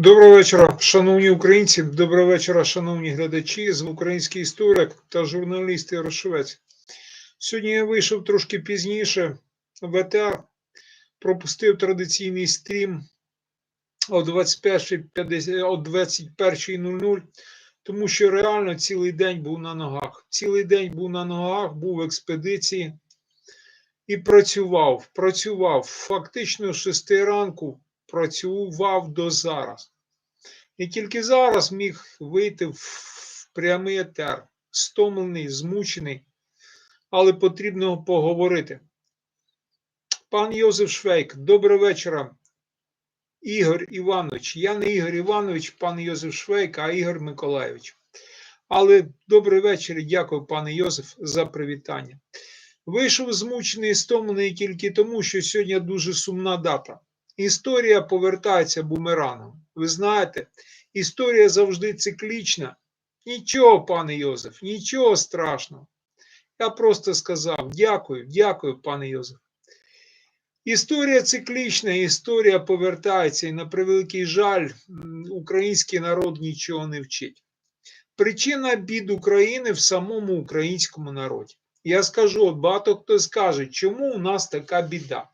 Доброго вечора, шановні українці. Доброго вечора, шановні глядачі. З український історик та журналіст Ярошевець. Сьогодні я вийшов трошки пізніше. ВТА пропустив традиційний стрім о 21.50 о 21.00, тому що реально цілий день був на ногах. Цілий день був на ногах, був в експедиції і працював. Працював фактично з 6 ранку працював до зараз. І тільки зараз міг вийти в прямий етер, стомлений, змучений, але потрібно поговорити. Пан Йозеф Швейк, доброго вечора. Ігор Іванович. Я не Ігор Іванович, пан Йозеф Швейк, а Ігор Миколайович. Але добрий вечір і дякую, пане Йозеф, за привітання. Вийшов змучений і стомлений тільки тому, що сьогодні дуже сумна дата. Історія повертається бумерангом. Ви знаєте, історія завжди циклічна. Нічого, пане Йозеф, нічого страшного. Я просто сказав дякую, дякую, пане Йозеф. Історія циклічна, історія повертається, і на превеликий жаль, український народ нічого не вчить. Причина бід України в самому українському народі. Я скажу, от багато хто скаже, чому у нас така біда.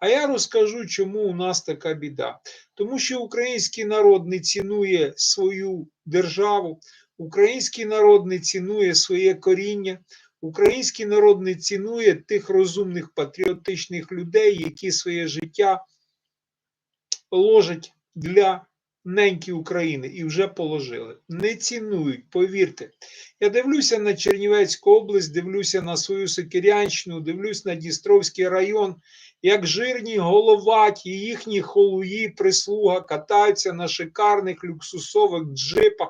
А я розкажу, чому у нас така біда. Тому що український народ не цінує свою державу, український народ не цінує своє коріння, український народ не цінує тих розумних патріотичних людей, які своє життя ложать для неньки України і вже положили. Не цінують, повірте. Я дивлюся на Чернівецьку область, дивлюся на свою Сокирянщину, дивлюсь на Дістровський район як жирні головаті, їхні холуї, прислуга катаються на шикарних люксусових джипах,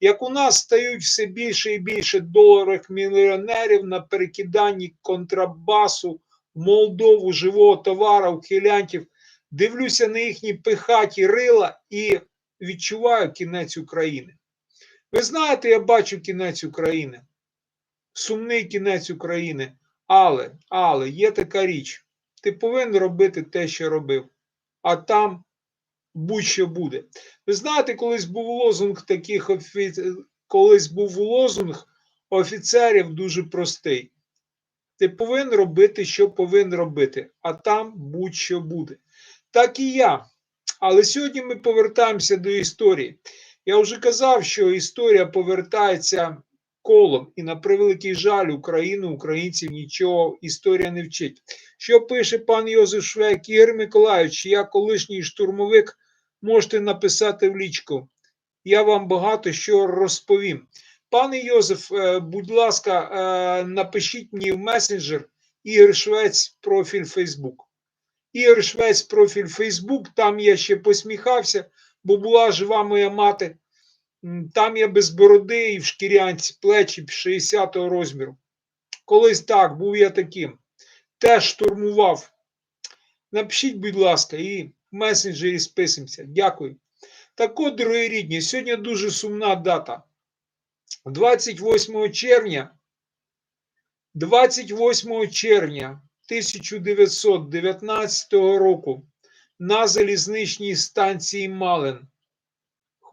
як у нас стають все більше і більше доларових мільйонерів на перекиданні контрабасу в Молдову живого товара, ухилянтів, дивлюся на їхні пихаті рила і відчуваю кінець України. Ви знаєте, я бачу кінець України, сумний кінець України, але, але є така річ. Ти повинен робити те, що робив, а там будь-що буде. Ви знаєте, колись був лозунг таких офі... колись був лозунг офіцерів дуже простий. Ти повинен робити, що повинен робити, а там будь-що буде. Так і я. Але сьогодні ми повертаємося до історії. Я вже казав, що історія повертається колом, і на превеликий жаль, Україну, українців нічого історія не вчить. Що пише пан Йозеф Швек, Ігор Миколаївич, я колишній штурмовик, можете написати в лічку. Я вам багато що розповім. Пане Йозеф, е, будь ласка, е, напишіть мені в месенджер Ігор Швець профіль Фейсбук. Ігор Швець профіль Фейсбук, там я ще посміхався, бо була жива моя мати. Там я без бороди і в шкірянці плечі 60-го розміру. Колись так, був я таким. Теж штурмував. Напишіть, будь ласка, і в месенджері списуємося. Дякую. Так от, дорогі рідні, сьогодні дуже сумна дата. 28 червня, 28 червня 1919 року на залізничній станції Малин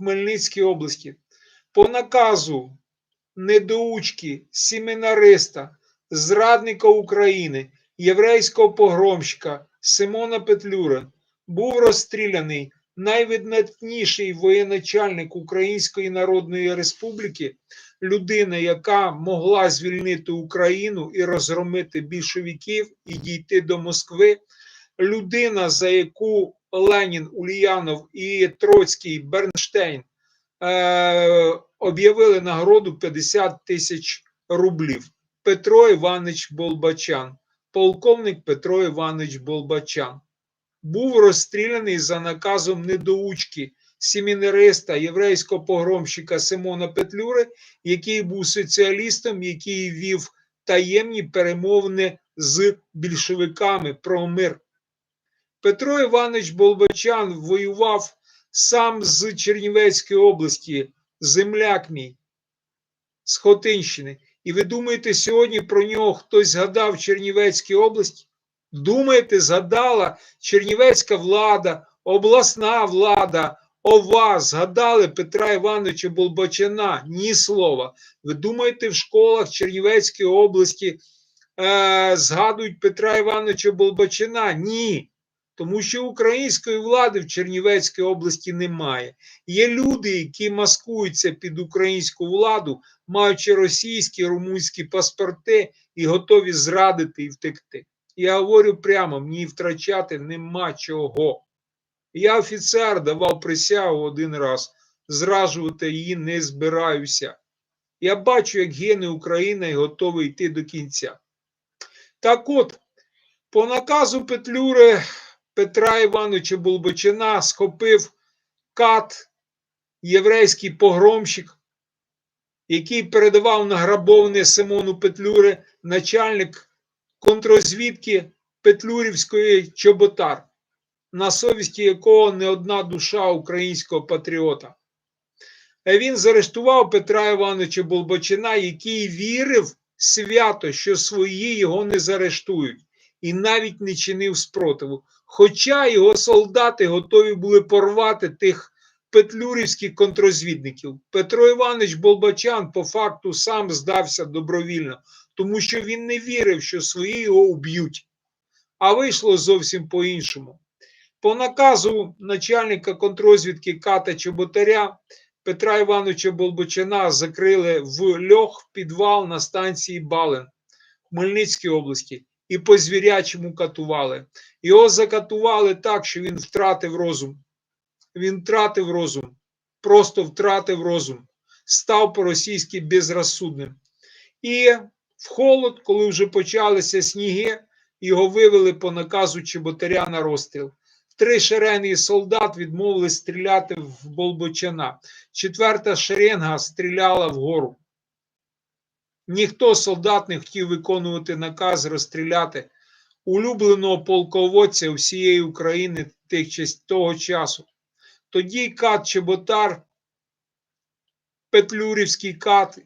Хмельницькій області. По наказу недоучки, семінариста, зрадника України, єврейського погромщика Симона Петлюра був розстріляний найвидатніший воєначальник Української Народної Республіки, людина, яка могла звільнити Україну і розгромити більшовиків і дійти до Москви, людина, за яку Ленін, Ульянов і Троцький Бернштейн е, об'явили нагороду 50 тисяч рублів. Петро Іванович Болбачан, полковник Петро Іванович Болбачан, був розстріляний за наказом недоучки семінариста єврейського погромщика Симона Петлюри, який був соціалістом, який вів таємні перемовини з більшовиками про мир. Петро Іванович Болбачан воював сам з Чернівецької області, земляк мій з Хотинщини. І ви думаєте, сьогодні про нього хтось згадав Чернівецькій області? Думаєте, згадала Чернівецька влада, обласна влада, Ова, згадали Петра Івановича Болбочана? Ні слова. Ви думаєте, в школах Чернівецької області е, згадують Петра Івановича Болбочана? Ні. Тому що української влади в Чернівецькій області немає. Є люди, які маскуються під українську владу, маючи російські румунські паспорти і готові зрадити і втекти. Я говорю прямо: мені втрачати нема чого. Я офіцер давав присягу один раз, зражувати її не збираюся. Я бачу, як гине Україна і готовий йти до кінця. Так от, по наказу Петлюри Петра Івановича Болбочина схопив кат, єврейський погромщик, який передавав награбоване Симону Петлюри, начальник контрозвідки Петлюрівської Чоботар, на совісті якого не одна душа українського патріота. Він заарештував Петра Івановича Болбочина, який вірив свято, що свої його не заарештують, і навіть не чинив спротиву. Хоча його солдати готові були порвати тих петлюрівських контрозвідників. Петро Іванович Болбочан по факту сам здався добровільно, тому що він не вірив, що свої його уб'ють. А вийшло зовсім по-іншому. По наказу начальника контрозвідки Ката Чеботаря Петра Івановича Болбочана закрили в льох підвал на станції Бален Хмельницькій області і по звірячому катували. Його закатували так, що він втратив розум. Він втратив розум, просто втратив розум, став по-російськи безрозсудним. І в холод, коли вже почалися сніги, його вивели по наказу Чеботаря на розстріл. Три шеренги солдат відмовили стріляти в Болбочана. Четверта шеренга стріляла вгору. Ніхто солдат не хотів виконувати наказ розстріляти улюбленого полководця всієї України тих, того часу. Тоді кат Чеботар, Петлюрівський кат,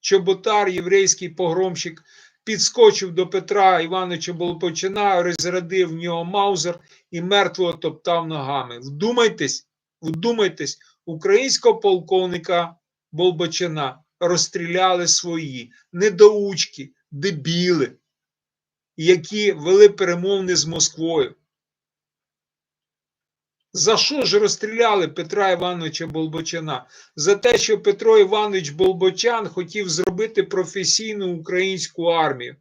Чоботар, єврейський погромщик, підскочив до Петра Івановича Болбочина, розрядив в нього маузер і мертвого топтав ногами. Вдумайтесь, вдумайтесь, українського полковника Болбочина розстріляли свої недоучки, дебіли, які вели перемовини з Москвою. За що ж розстріляли Петра Івановича Болбочана? За те, що Петро Іванович Болбочан хотів зробити професійну українську армію.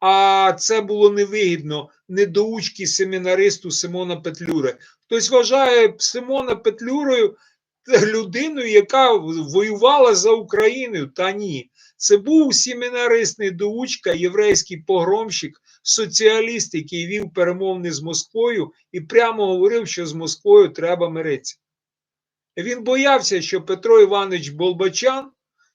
А це було невигідно недоучки семінаристу Симона Петлюри. Хтось вважає Симона Петлюрою людиною, яка воювала за Україною. Та ні. Це був семінарист недоучка, єврейський погромщик, соціаліст, який вів перемовини з Москвою і прямо говорив, що з Москвою треба миритися. Він боявся, що Петро Іванович Болбачан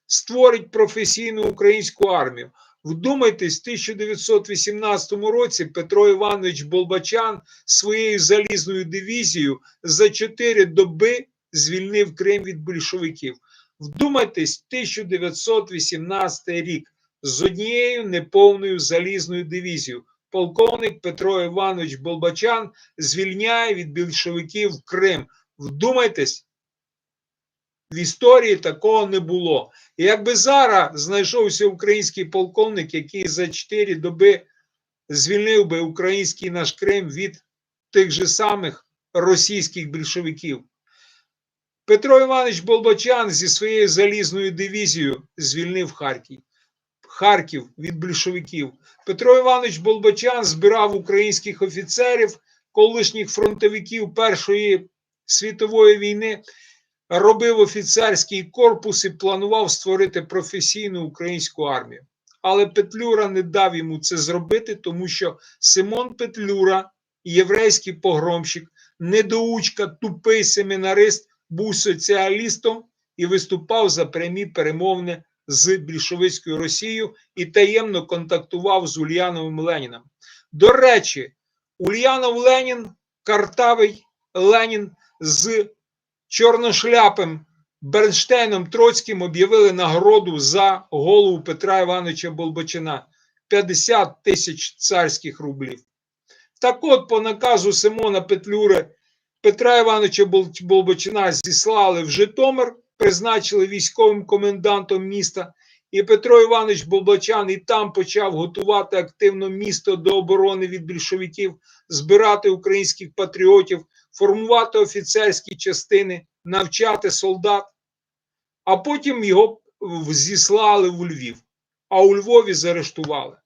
створить професійну українську армію. Вдумайтесь, в 1918 році Петро Іванович Болбачан своєю залізною дивізією за чотири доби звільнив Крим від більшовиків. Вдумайтесь, 1918 рік з однією неповною залізною дивізією. Полковник Петро Іванович Болбачан звільняє від більшовиків Крим. Вдумайтесь, в історії такого не було. Якби зараз знайшовся український полковник, який за 4 доби звільнив би український наш Крим від тих же самих російських більшовиків. Петро Іванович Болбочан зі своєю залізною дивізією звільнив Харків. Харків від більшовиків. Петро Іванович Болбочан збирав українських офіцерів, колишніх фронтовиків Першої світової війни, робив офіцерський корпус і планував створити професійну українську армію. Але Петлюра не дав йому це зробити, тому що Симон Петлюра, єврейський погромщик, недоучка, тупий семінарист, був соціалістом і виступав за прямі перемовини з більшовицькою Росією і таємно контактував з Ульяновим Леніном. До речі, Ульянов Ленін, картавий Ленін з чорношляпим Бернштейном Троцьким об'явили нагороду за голову Петра Івановича Болбочина 50 тисяч царських рублів. Так от, по наказу Симона Петлюри, Петра Івановича Болбочина зіслали в Житомир, призначили військовим комендантом міста. І Петро Іванович Болбочан і там почав готувати активно місто до оборони від більшовиків, збирати українських патріотів, формувати офіцерські частини, навчати солдат. А потім його зіслали в Львів, а у Львові заарештували.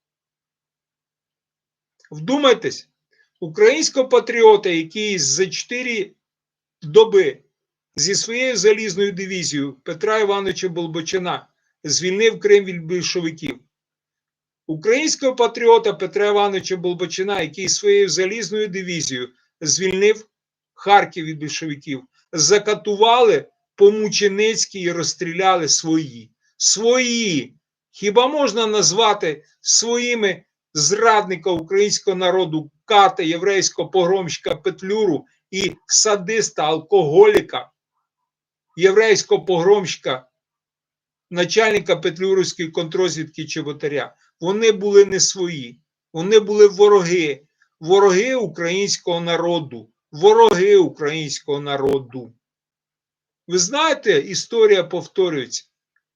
Вдумайтесь, українського патріота, який за 4 доби зі своєю залізною дивізією Петра Івановича Болбочина звільнив Крим від більшовиків. Українського патріота Петра Івановича Болбочина, який своєю залізною дивізією звільнив Харків від більшовиків, закатували по-мученицьки і розстріляли свої. Свої. Хіба можна назвати своїми зрадника українського народу ката, єврейського погромщика Петлюру і садиста, алкоголіка, єврейського погромщика, начальника Петлюрівської контрозвідки Чеботаря? Вони були не свої, вони були вороги, вороги українського народу, вороги українського народу. Ви знаєте, історія повторюється.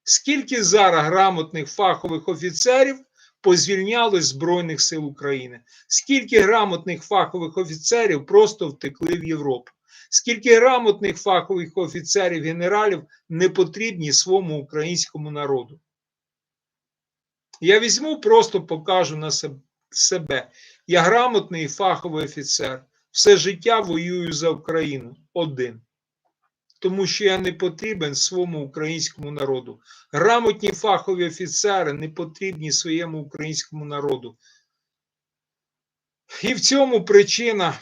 Скільки зараз грамотних фахових офіцерів позвільнялось з Збройних сил України? Скільки грамотних фахових офіцерів просто втекли в Європу? Скільки грамотних фахових офіцерів, генералів не потрібні своєму українському народу? Я візьму, просто покажу на себ- себе. Я грамотний фаховий офіцер. Все життя воюю за Україну один. Тому що я не потрібен своєму українському народу. Грамотні фахові офіцери не потрібні своєму українському народу. І в цьому причина,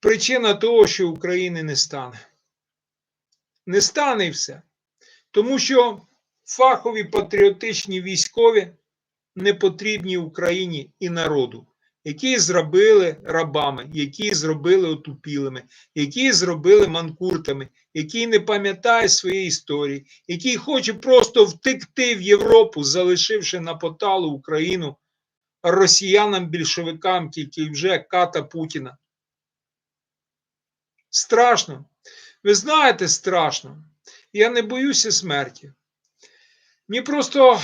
причина того, що України не стане. Не стане все. Тому що фахові патріотичні військові не потрібні Україні і народу, які зробили рабами, які зробили отупілими, які зробили манкуртами, які не пам'ятає своєї історії, який хоче просто втекти в Європу, залишивши на поталу Україну росіянам-більшовикам, тільки вже ката Путіна. Страшно. Ви знаєте, страшно. Я не боюся смерті. Мені просто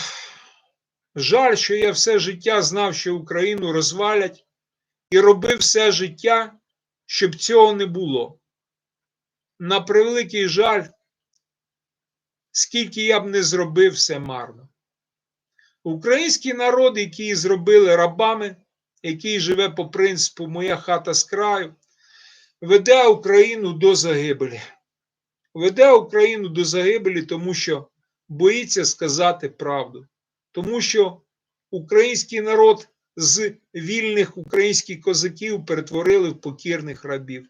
жаль, що я все життя знав, що Україну розвалять, і робив все життя, щоб цього не було. На превеликий жаль, скільки я б не зробив, все марно. Український народ, який зробили рабами, який живе по принципу Моя хата з краю, веде Україну до загибелі. Веде Україну до загибелі, тому що боїться сказати правду. Тому що український народ з вільних українських козаків перетворили в покірних рабів.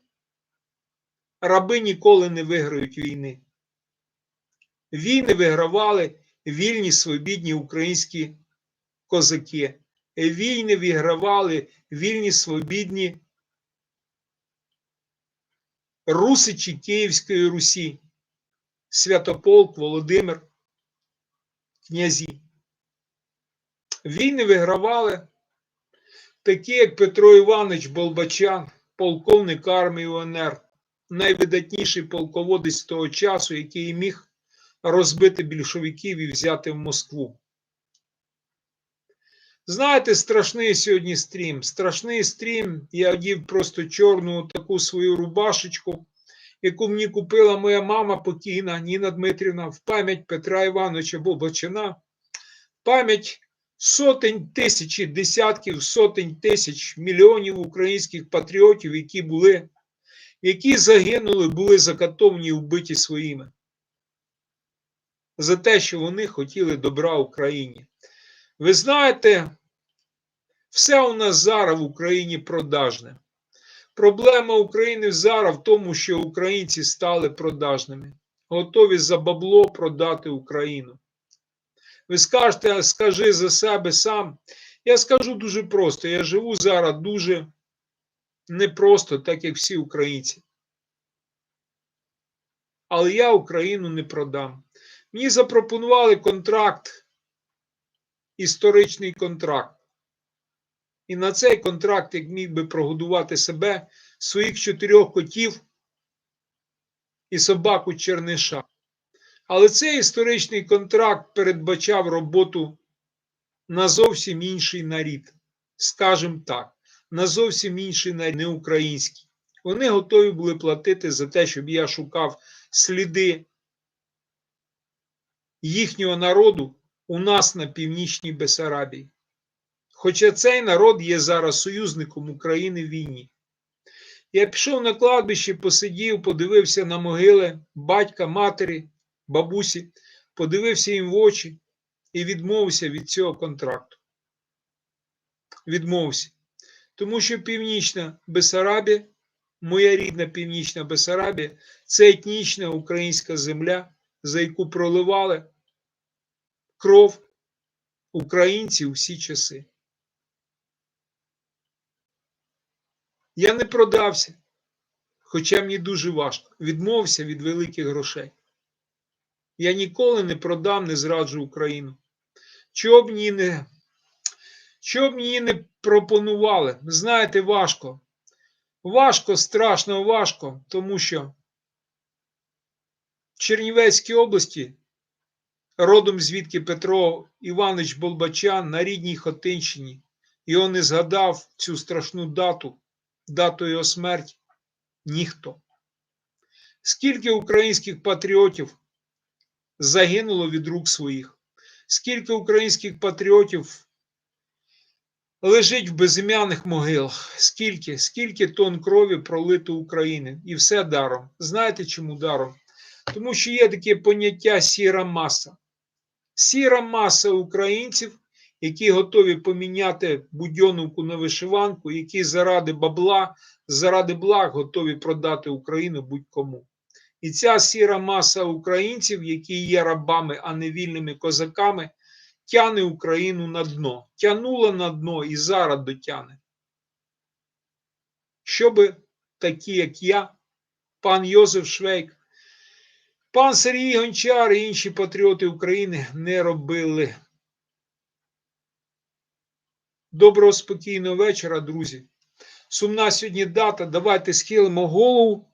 Раби ніколи не виграють війни. Війни вигравали вільні свобідні українські козаки. Війни вигравали вільні свобідні русичі Київської Русі, Святополк, Володимир, князі. Війни вигравали такі, як Петро Іванович Болбачан, полковник армії УНР, найвидатніший полководець того часу, який міг розбити більшовиків і взяти в Москву. Знаєте, страшний сьогодні стрім. Страшний стрім. Я одів просто чорну таку свою рубашечку, яку мені купила моя мама покійна Ніна Дмитрівна в пам'ять Петра Івановича Болбачина. Пам'ять сотень тисяч, десятків сотень тисяч мільйонів українських патріотів, які були, які загинули, були закатовані вбиті своїми. За те, що вони хотіли добра Україні. Ви знаєте, все у нас зараз в Україні продажне. Проблема України зараз в тому, що українці стали продажними, готові за бабло продати Україну. Ви скажете, скажи за себе сам. Я скажу дуже просто. Я живу зараз дуже непросто, так як всі українці. Але я Україну не продам. Мені запропонували контракт, історичний контракт. І на цей контракт, як міг би прогодувати себе, своїх чотирьох котів і собаку Черниша. Але цей історичний контракт передбачав роботу на зовсім інший нарід, скажімо так, на зовсім інший нарід, не український. Вони готові були платити за те, щоб я шукав сліди їхнього народу у нас на північній Бесарабії. Хоча цей народ є зараз союзником України в війні. Я пішов на кладбище, посидів, подивився на могили батька, матері, бабусі, подивився їм в очі і відмовився від цього контракту. Відмовився. Тому що Північна Бесарабія, моя рідна Північна Бесарабія, це етнічна українська земля, за яку проливали кров українці всі часи. Я не продався, хоча мені дуже важко. Відмовився від великих грошей. Я ніколи не продам, не зраджу Україну. Чого б мені не, пропонували? Знаєте, важко. Важко, страшно важко, тому що в Чернівецькій області, родом звідки Петро Іванович Болбачан на рідній Хотинщині, його не згадав цю страшну дату, дату його смерті, ніхто. Скільки українських патріотів загинуло від рук своїх? Скільки українських патріотів лежить в безім'яних могилах? Скільки, скільки тонн крові пролито України? І все даром. Знаєте чому даром? Тому що є таке поняття сіра маса. Сіра маса українців, які готові поміняти будьоновку на вишиванку, які заради бабла, заради благ готові продати Україну будь-кому. І ця сіра маса українців, які є рабами, а не вільними козаками, тяне Україну на дно, тянула на дно і зараз дотяне. Щоби такі, як я, пан Йозеф Швейк, пан Сергій Гончар і інші патріоти України не робили. Доброго спокійного вечора, друзі. Сумна сьогодні дата. Давайте схилимо голову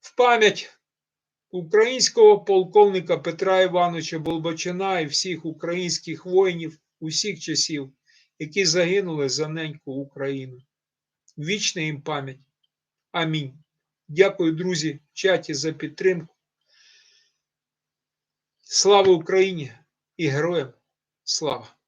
в пам'ять українського полковника Петра Івановича Болбачана і всіх українських воїнів усіх часів, які загинули за неньку Україну. Вічна їм пам'ять. Амінь. Дякую, друзі, в чаті за підтримку. Слава Україні і героям слава!